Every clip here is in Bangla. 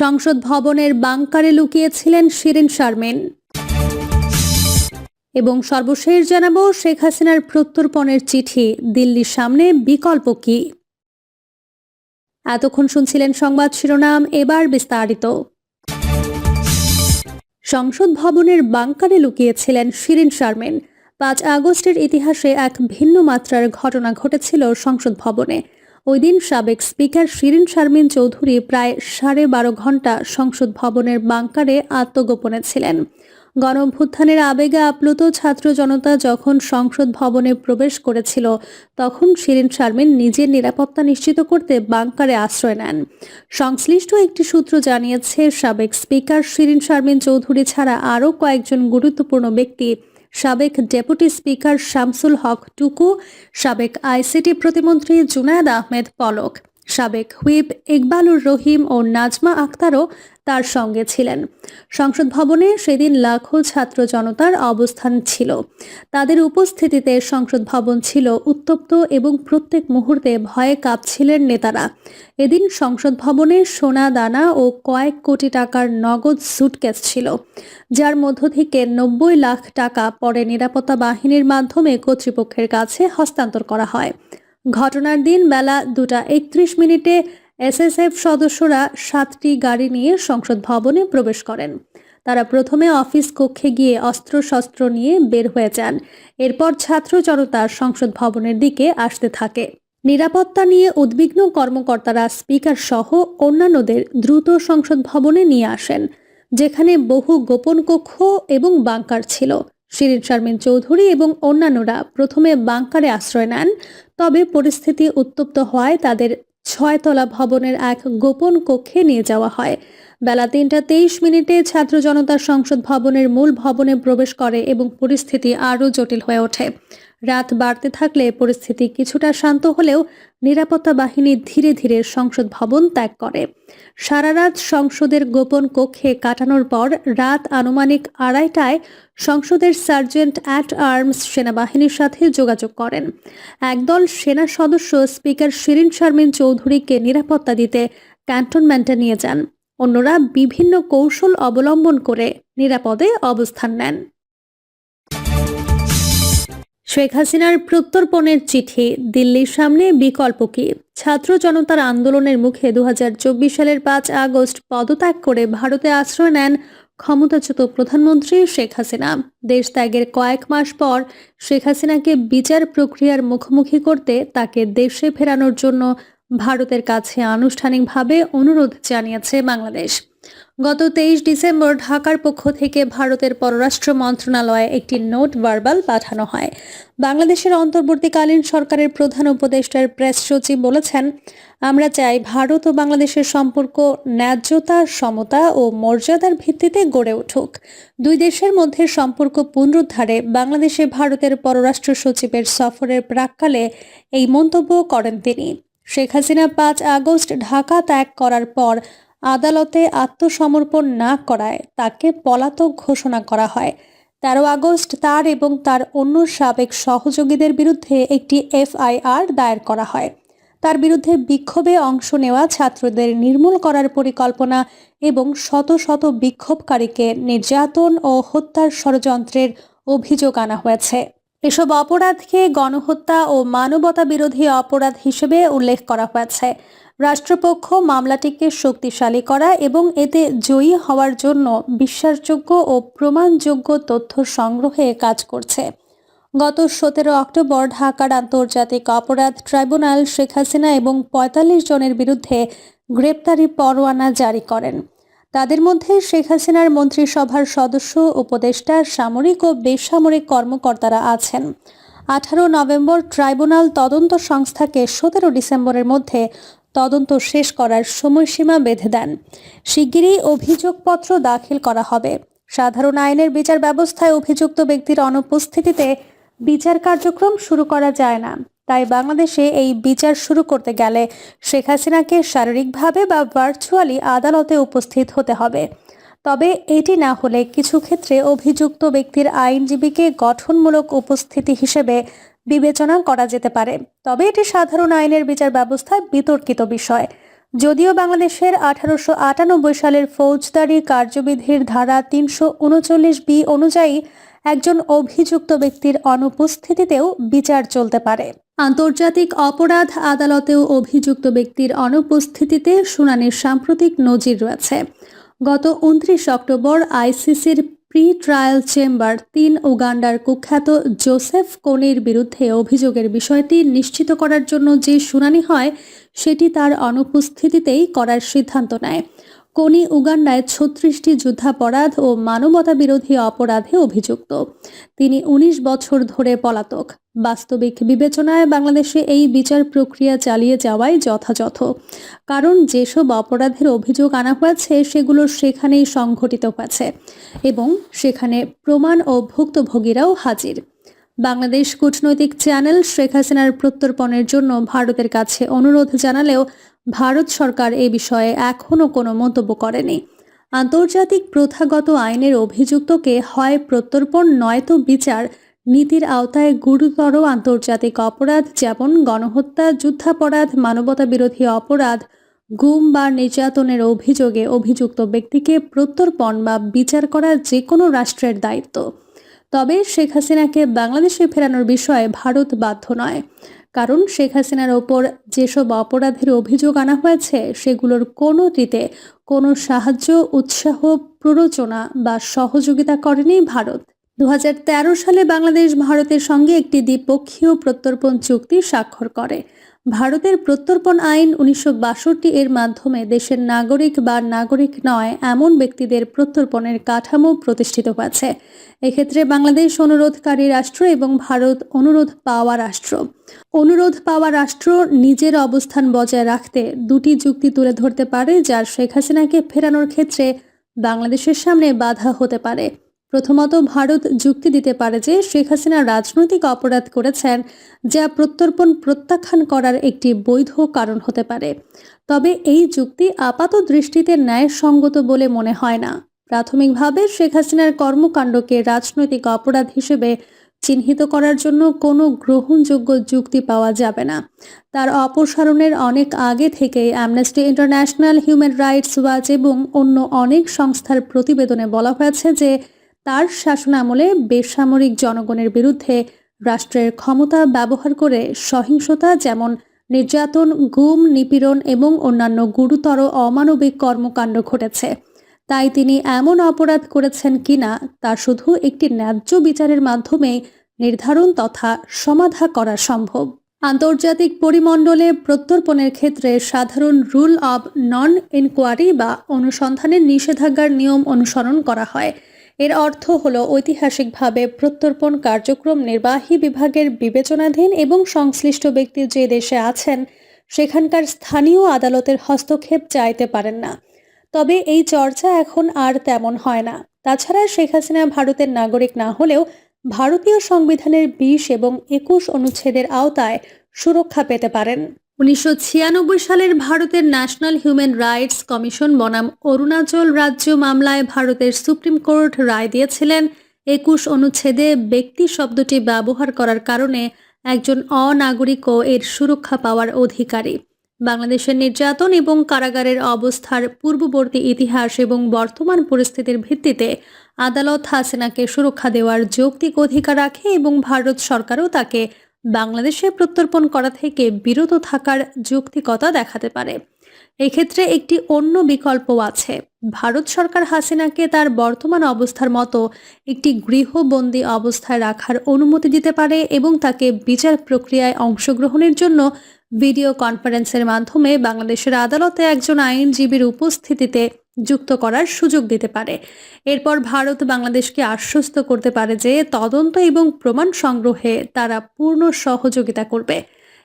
সংসদ ভবনের বাংকারে লুকিয়েছিলেন শিরিন শারমিন। এবং সর্বশেষ জানাব শেখ হাসিনার প্রত্যর্পণের চিঠি। দিল্লির সামনে বিকল্প কি? এতক্ষণ শুনছিলেন সংবাদ শিরোনাম, এবার বিস্তারিত। সংসদ ভবনের বাংকারে লুকিয়েছিলেন শিরিন শারমিন। পাঁচ আগস্টের ইতিহাসে এক ভিন্ন মাত্রার ঘটনা ঘটেছিল সংসদ ভবনে। ওই দিন সাবেক স্পিকার শিরিন শারমিন চৌধুরী প্রায় সাড়ে বারো ঘণ্টা সংসদ ভবনের বাংকারে আত্মগোপনে ছিলেন। গণঅভ্যুত্থানের আবেগে আপ্লুত ছাত্র জনতা যখন সংসদ ভবনে প্রবেশ করেছিল, তখন শিরিন শারমিন নিজের নিরাপত্তা নিশ্চিত করতে বাংকারে আশ্রয় নেন। সংশ্লিষ্ট একটি সূত্র জানিয়েছে, সাবেক স্পিকার শিরিন শারমিন চৌধুরী ছাড়া আরও কয়েকজন গুরুত্বপূর্ণ ব্যক্তি সাবেক ডেপুটি স্পিকার শামসুল হক টুকু সাবেক আইসিটি প্রতিমন্ত্রী জুনায়দ আহমেদ পলক। সাবেক হুইপ ইকবালুর রহিম ও নাজমা আক্তারও তার সঙ্গে ছিলেন। সংসদ ভবনে সেদিন লাখো ছাত্র জনতার অবস্থান ছিল। তাদের উপস্থিতিতে সংসদ ভবন ছিল উত্তপ্ত এবং প্রত্যেক মুহূর্তে ভয়ে কাঁপছিলেন নেতারা। এদিন সংসদ ভবনে সোনা দানা ও কয়েক কোটি টাকার নগদ সুটকেস ছিল, যার মধ্য থেকে নব্বই লাখ টাকা পরে নিরাপত্তা বাহিনীর মাধ্যমে কর্তৃপক্ষের কাছে হস্তান্তর করা হয়। ঘটনার দিন বেলা দুটা একত্রিশ মিনিটে এসএসএফ সদস্যরা সাতটি গাড়ি নিয়ে সংসদ ভবনে প্রবেশ করেন। তারা প্রথমে অফিস কক্ষে গিয়ে অস্ত্রশস্ত্র নিয়ে বের হয়ে যান। এরপর ছাত্র জনতা সংসদ ভবনের দিকে আসতে থাকে। নিরাপত্তা নিয়ে উদ্বিগ্ন কর্মকর্তারা স্পিকার সহ অন্যান্যদের দ্রুত সংসদ ভবনে নিয়ে আসেন, যেখানে বহু গোপন কক্ষ এবং বাংকার ছিল। শিরিন শারমিন চৌধুরী এবং অন্যান্যরা প্রথমে বাংকারে আশ্রয় নেন, তবে পরিস্থিতি উত্তপ্ত হওয়ায় তাদের ছয়তলা ভবনের এক গোপন কক্ষে নিয়ে যাওয়া হয়। বেলা তিনটা তেইশ মিনিটে ছাত্র জনতা সংসদ ভবনের মূল ভবনে প্রবেশ করে এবং পরিস্থিতি আরও জটিল হয়ে ওঠে। রাত বাড়তে থাকলে পরিস্থিতি কিছুটা শান্ত হলেও নিরাপত্তা বাহিনী ধীরে ধীরে সংসদ ভবন ত্যাগ করে। সারা রাত সংসদের গোপন কক্ষে কাটানোর পর রাত আনুমানিক আড়াইটায় সংসদের সার্জেন্ট অ্যাট আর্মস সেনাবাহিনীর সাথে যোগাযোগ করেন। একদল সেনা সদস্য স্পিকার শিরিন শারমিন চৌধুরীকে নিরাপত্তা দিতে ক্যান্টনমেন্টে নিয়ে যান। অন্যরা বিভিন্ন কৌশল অবলম্বন করে নিরাপদে অবস্থান নেন। শেখ হাসিনার প্রত্যর্পণের চিঠি, দিল্লির সামনে বিকল্প কি? ছাত্র জনতার আন্দোলনের মুখে দুহাজার চব্বিশ সালের পাঁচ আগস্ট পদত্যাগ করে ভারতে আশ্রয় নেন ক্ষমতাচ্যুত প্রধানমন্ত্রী শেখ হাসিনা। দেশ ত্যাগের কয়েক মাস পর শেখ হাসিনাকে বিচার প্রক্রিয়ার মুখোমুখি করতে তাকে দেশে ফেরানোর জন্য ভারতের কাছে আনুষ্ঠানিকভাবে অনুরোধ জানিয়েছে বাংলাদেশ। গত তেইশ ডিসেম্বর ঢাকার পক্ষ থেকে ভারতের পররাষ্ট্র মন্ত্রণালয়ে একটি নোট ভার্বাল পাঠানো হয়। বাংলাদেশের অন্তর্বর্তীকালীন সরকারের প্রধান উপদেষ্টার প্রেস সচিব বলেছেন, আমরা চাই ভারত ও বাংলাদেশের সম্পর্ক ন্যায্যতা, সমতা ও মর্যাদার ভিত্তিতে গড়ে উঠুক। দুই দেশের মধ্যে সম্পর্ক পুনরুদ্ধারে বাংলাদেশে ভারতের পররাষ্ট্র সচিবের সফরের প্রাককালে এই মন্তব্য করেন তিনি। শেখ হাসিনা পাঁচ আগস্ট ঢাকা ত্যাগ করার পর আদালতে আত্মসমর্পণ না করায় তাকে পলাতক ঘোষণা করা হয়। তেরো আগস্ট তার এবং তার অন্য সাবেক সহযোগীদের বিরুদ্ধে একটি এফআইআর দায়ের করা হয়। তার বিরুদ্ধে বিক্ষোভে অংশ নেওয়া ছাত্রদের নির্মূল করার পরিকল্পনা এবং শত শত বিক্ষোভকারীকে নির্যাতন ও হত্যার ষড়যন্ত্রের অভিযোগ আনা হয়েছে। এসব অপরাধকে গণহত্যা ও মানবতা বিরোধী অপরাধ হিসেবে উল্লেখ করা হয়েছে। রাষ্ট্রপক্ষ মামলাটিকে শক্তিশালী করা এবং এতে জয়ী হওয়ার জন্য বিশ্বাসযোগ্য ও প্রমাণযোগ্য তথ্য সংগ্রহে কাজ করছে। গত সতেরো অক্টোবর ঢাকার আন্তর্জাতিক অপরাধ ট্রাইব্যুনাল শেখ হাসিনা এবং পঁয়তাল্লিশ জনের বিরুদ্ধে গ্রেপ্তারি পরোয়ানা জারি করেন। তাদের মধ্যে শেখ হাসিনার মন্ত্রিসভার সদস্য, উপদেষ্টা, সামরিক ও বেসামরিক কর্মকর্তারা আছেন। আঠারো নভেম্বর ট্রাইব্যুনাল তদন্ত সংস্থাকে সতেরো ডিসেম্বরের মধ্যে তদন্ত শেষ করার সময়সীমা বেঁধে দেন। শিগগিরই অভিযোগপত্র দাখিল করা হবে। সাধারণ আইনের বিচার ব্যবস্থায় অভিযুক্ত ব্যক্তির অনুপস্থিতিতে বিচার কার্যক্রম শুরু করা যায় না। তাই বাংলাদেশে এই বিচার শুরু করতে গেলে শেখ হাসিনাকে শারীরিকভাবে বা ভার্চুয়ালি আদালতে উপস্থিত হতে হবে। তবে এটি না হলে কিছু ক্ষেত্রে অভিযুক্ত ব্যক্তির আইনজীবীকে গঠনমূলক উপস্থিতি হিসেবে বিবেচনা করা যেতে পারে। তবে এটি সাধারণ আইনের বিচার ব্যবস্থায় বিতর্কিত বিষয়। যদিও বাংলাদেশের আঠারোশো আটানব্বই সালের ফৌজদারি কার্যবিধির ধারা তিনশো উনচল্লিশ বি অনুযায়ী একজন অভিযুক্ত ব্যক্তির অনুপস্থিতিতেও বিচার চলতে পারে। আন্তর্জাতিক অপরাধ আদালতেও অভিযুক্ত ব্যক্তির অনুপস্থিতিতে শুনানির সাম্প্রতিক নজির রয়েছে। গত উনত্রিশ অক্টোবর আইসিসির প্রি ট্রায়াল চেম্বার তিন উগান্ডার কুখ্যাত জোসেফ কোনির বিরুদ্ধে অভিযোগের বিষয়টি নিশ্চিত করার জন্য যে শুনানি হয়, সেটি তার অনুপস্থিতিতেই করার সিদ্ধান্ত নেয়। কোনি উগান্ডায় ছত্রিশটি যুদ্ধাপরাধ ও মানবতা বিরোধী অপরাধে অভিযুক্ত। তিনি ১৯ বছর ধরে পলাতক। বাস্তবিক বিবেচনায় বাংলাদেশে এই বিচার প্রক্রিয়া চালিয়ে যাওয়াই যথাযথ। কারণ যেসব অপরাধের অভিযোগ আনা হয়েছে, সেগুলো সেখানেই সংঘটিত হয়েছে এবং সেখানে প্রমাণ ও ভুক্তভোগীরাও হাজির। বাংলাদেশ কূটনৈতিক চ্যানেল শেখ হাসিনার প্রত্যর্পণের জন্য ভারতের কাছে অনুরোধ জানালেও ভারত সরকার এ বিষয়ে এখনও কোনো মন্তব্য করেনি। আন্তর্জাতিক প্রথাগত আইনের অভিযুক্তকে হয় প্রত্যর্পণ, নয়তো বিচার, নীতির আওতায় গুরুতর আন্তর্জাতিক অপরাধ যেমন গণহত্যা, যুদ্ধাপরাধ মানবতা বিরোধী অপরাধ, গুম বা নির্যাতনের অভিযোগে অভিযুক্ত ব্যক্তিকে প্রত্যর্পণ বা বিচার করা যে কোনো রাষ্ট্রের দায়িত্ব। তবে শেখ হাসিনাকে বাংলাদেশে ফেরানোর বিষয়ে ভারত বাধ্য নয়। কারণ শেখ হাসিনার ওপর যেসব অপরাধের অভিযোগ আনা হয়েছে, সেগুলোর কোনোটিতে কোনো সাহায্য, উৎসাহ, প্ররোচনা বা সহযোগিতা করেনি ভারত। দু হাজার তেরো সালে বাংলাদেশ ভারতের সঙ্গে একটি দ্বিপক্ষীয় প্রত্যর্পণ চুক্তি স্বাক্ষর করে। ভারতের প্রত্যর্পণ আইন উনিশশো বাষট্টি এর মাধ্যমে দেশের নাগরিক বা নাগরিক নয়, এমন ব্যক্তিদের প্রত্যর্পণের কাঠামো প্রতিষ্ঠিত হয়েছে। এক্ষেত্রে বাংলাদেশ অনুরোধকারী রাষ্ট্র এবং ভারত অনুরোধ পাওয়া রাষ্ট্র। অনুরোধ পাওয়া রাষ্ট্র নিজের অবস্থান বজায় রাখতে দুটি যুক্তি তুলে ধরতে পারে, যার শেখ হাসিনাকে ফেরানোর ক্ষেত্রে বাংলাদেশের সামনে বাধা হতে পারে। প্রথমত ভারত যুক্তি দিতে পারে যে শেখ হাসিনা রাজনৈতিক অপরাধ করেছেন যা প্রত্যর্পণ প্রত্যাখ্যান করার একটি বৈধ কারণ হতে পারে। তবে এই যুক্তি আপাত দৃষ্টিতে ন্যায়সঙ্গত বলে মনে হয় না। প্রাথমিকভাবে শেখ হাসিনার কর্মকাণ্ডকে রাজনৈতিক অপরাধ হিসেবে চিহ্নিত করার জন্য কোনো গ্রহণযোগ্য যুক্তি পাওয়া যাবে না। তার অপসারণের অনেক আগে থেকেই Amnesty International Human Rights Watch এবং অন্য অনেক সংস্থার প্রতিবেদনে বলা হয়েছে যে তার শাসনামলে বেসামরিক জনগণের বিরুদ্ধে রাষ্ট্রের ক্ষমতা ব্যবহার করে সহিংসতা যেমন নির্যাতন, গুম, নিপীড়ন এবং অন্যান্য গুরুতর অমানবিক কর্মকাণ্ড ঘটেছে। তাই তিনি এমন অপরাধ করেছেন কিনা তা শুধু একটি ন্যায্য বিচারের মাধ্যমে নির্ধারণ তথা সমাধা করা সম্ভব। আন্তর্জাতিক পরিমণ্ডলে প্রত্যর্পণের ক্ষেত্রে সাধারণ রুল অব নন ইনকোয়ারি বা অনুসন্ধানের নিষেধাজ্ঞার নিয়ম অনুসরণ করা হয়। এর অর্থ হল ঐতিহাসিকভাবে প্রত্যর্পণ কার্যক্রম নির্বাহী বিভাগের বিবেচনাধীন এবং সংশ্লিষ্ট ব্যক্তি যে দেশে আছেন, সেখানকার স্থানীয় আদালতের হস্তক্ষেপ চাইতে পারেন না। তবে এই চর্চা এখন আর তেমন হয় না। তাছাড়া শেখ হাসিনা ভারতের নাগরিক না হলেও ভারতীয় সংবিধানের বিশ এবং একুশ অনুচ্ছেদের আওতায় সুরক্ষা পেতে পারেন। উনিশশো ছিয়ানব্বই সালের ভারতের ন্যাশনাল হিউম্যান রাইটস কমিশন বনাম অরুণাচল রাজ্য মামলায় ভারতের সুপ্রিম কোর্ট রায় দিয়েছিলেন। একুশ অনুচ্ছেদে ব্যক্তি শব্দটি ব্যবহার করার কারণে একজন অনাগরিকও এর সুরক্ষা পাওয়ার অধিকারী। বাংলাদেশের নির্যাতন এবং কারাগারের অবস্থার পূর্ববর্তী ইতিহাস এবং বর্তমান পরিস্থিতির ভিত্তিতে আদালত হাসিনাকে সুরক্ষা দেওয়ার যৌক্তিক অধিকার রাখে এবং ভারত সরকারও তাকে বাংলাদেশে প্রত্যর্পণ করা থেকে বিরত থাকার যৌক্তিকতা দেখাতে পারে। এক্ষেত্রে একটি অন্য বিকল্পও আছে। ভারত সরকার হাসিনাকে তার বর্তমান অবস্থার মতো একটি গৃহবন্দী অবস্থায় রাখার অনুমতি দিতে পারে এবং তাকে বিচার প্রক্রিয়ায় অংশগ্রহণের জন্য ভিডিও কনফারেন্সের মাধ্যমে বাংলাদেশের আদালতে একজন আইনজীবীর উপস্থিতিতে যুক্ত করার সুযোগ দিতে পারে। এরপর ভারত বাংলাদেশকে আশ্বস্ত করতে পারে যে তদন্ত এবং প্রমাণ সংগ্রহে তারা পূর্ণ সহযোগিতা করবে।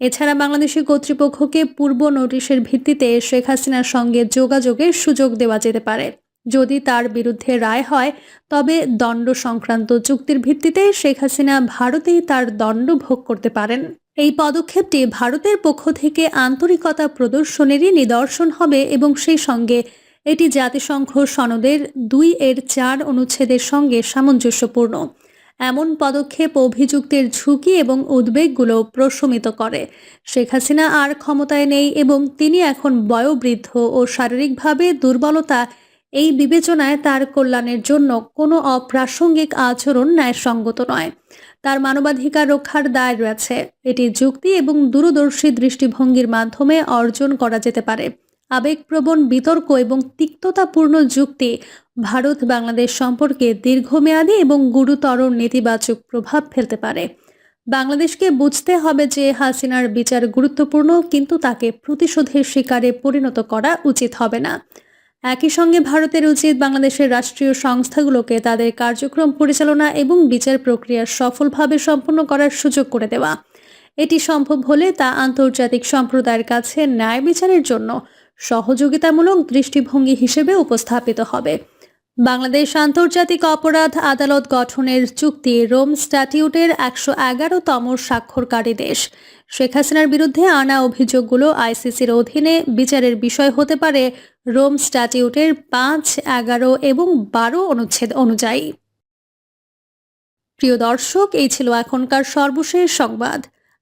এছাড়া বাংলাদেশি কর্তৃপক্ষকে পূর্ব নোটিশের ভিত্তিতে শেখ হাসিনার সঙ্গে যোগাযোগের সুযোগ দেওয়া যেতে পারে। যদি তার বিরুদ্ধে রায় হয়, তবে দণ্ড সংক্রান্ত চুক্তির ভিত্তিতে শেখ হাসিনা ভারতেই তার দণ্ড ভোগ করতে পারেন। এই পদক্ষেপটি ভারতের পক্ষ থেকে আন্তরিকতা প্রদর্শনেরই নিদর্শন হবে এবং সেই সঙ্গে এটি জাতিসংঘ সনদের দুই এর চার অনুচ্ছেদের সঙ্গে সামঞ্জস্যপূর্ণ। এমন পদক্ষেপ, অভিযুক্তের ঝুঁকি এবং উদ্বেগগুলো প্রশমিত করে। শেখ হাসিনা আর ক্ষমতায় নেই এবং তিনি এখন বয়োবৃদ্ধ ও শারীরিকভাবে দুর্বলতা, এই বিবেচনায় তার কল্যাণের জন্য কোনো অপ্রাসঙ্গিক আচরণ ন্যায়সঙ্গত নয়। তার মানবাধিকার রক্ষার দায় রয়েছে। এটি যুক্তি এবং দূরদর্শী দৃষ্টিভঙ্গির মাধ্যমে অর্জন করা যেতে পারে। আবেগপ্রবণ বিতর্ক এবং তিক্ততাপূর্ণ যুক্তি ভারত বাংলাদেশ সম্পর্কে দীর্ঘমেয়াদী এবং গুরুতর নেতিবাচক প্রভাব ফেলতে পারে। বাংলাদেশকে বুঝতে হবে যে হাসিনার বিচার গুরুত্বপূর্ণ, কিন্তু তাকে প্রতিশোধের শিকারে পরিণত করা উচিত হবে না। একই সঙ্গে ভারতের উচিত বাংলাদেশের রাষ্ট্রীয় সংস্থাগুলোকে তাদের কার্যক্রম পরিচালনা এবং বিচার প্রক্রিয়া সফলভাবে সম্পন্ন করার সুযোগ করে দেওয়া। এটি সম্ভব হলে তা আন্তর্জাতিক সম্প্রদায়ের কাছে ন্যায় বিচারের জন্য সহযোগিতামূলক দৃষ্টিভঙ্গি হিসেবে উপস্থাপিত হবে। বাংলাদেশ আন্তর্জাতিক অপরাধ আদালত গঠনের চুক্তি রোম স্ট্যাটিউটের একশো এগারোতম স্বাক্ষরকারী দেশ। শেখ হাসিনার বিরুদ্ধে আনা অভিযোগগুলো আইসিসির অধীনে বিচারের বিষয় হতে পারে রোম স্ট্যাটিউটের পাঁচ, এগারো এবং বারো অনুচ্ছেদ অনুযায়ী। প্রিয় দর্শক, এই ছিল এখনকার সর্বশেষ সংবাদ।